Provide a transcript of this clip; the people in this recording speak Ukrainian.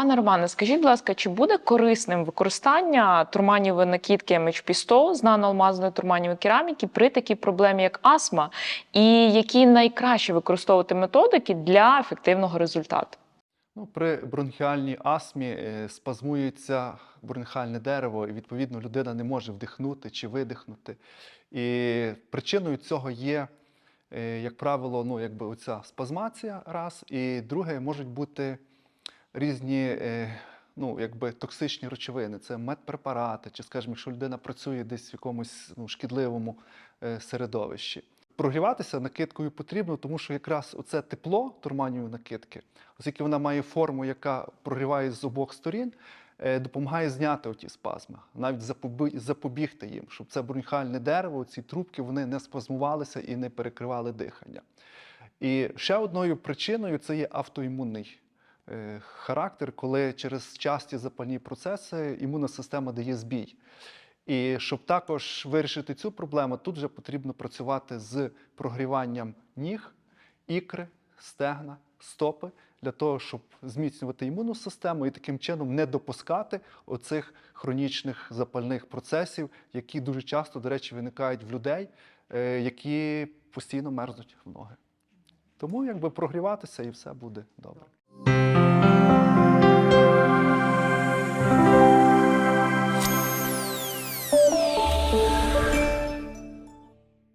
Пане Романе, скажіть, будь ласка, чи буде корисним використання турманівої накидки MH100 з наноалмазної турманівої кераміки при такій проблемі, як астма, і які найкраще використовувати методики для ефективного результату? Ну, при бронхіальній астмі е, спазмується бронхіальне дерево, і відповідно людина не може вдихнути чи видихнути. І причиною цього є, е, як правило, ну, якби оця спазмація, раз, і друге, можуть бути різні е, ну, якби токсичні речовини. Це медпрепарати, чи, скажімо, якщо людина працює десь в якомусь ну, шкідливому е, середовищі. Прогріватися накидкою потрібно, тому що якраз оце тепло турманівої накидки, оскільки вона має форму, яка прогріває з обох сторін, е, допомагає зняти оті спазми, навіть запобігти їм, щоб це бронхіальне дерево, ці трубки вони не спазмувалися і не перекривали дихання. І ще одною причиною це є автоімунний характер, коли через часті запальні процеси імунна система дає збій. І щоб також вирішити цю проблему, тут вже потрібно працювати з прогріванням ніг, ікри, стегна, стопи для того, щоб зміцнювати імунну систему і таким чином не допускати оцих хронічних запальних процесів, які дуже часто, до речі, виникають в людей, е, які постійно мерзнуть в ноги. Тому якби прогріватися і все буде добре.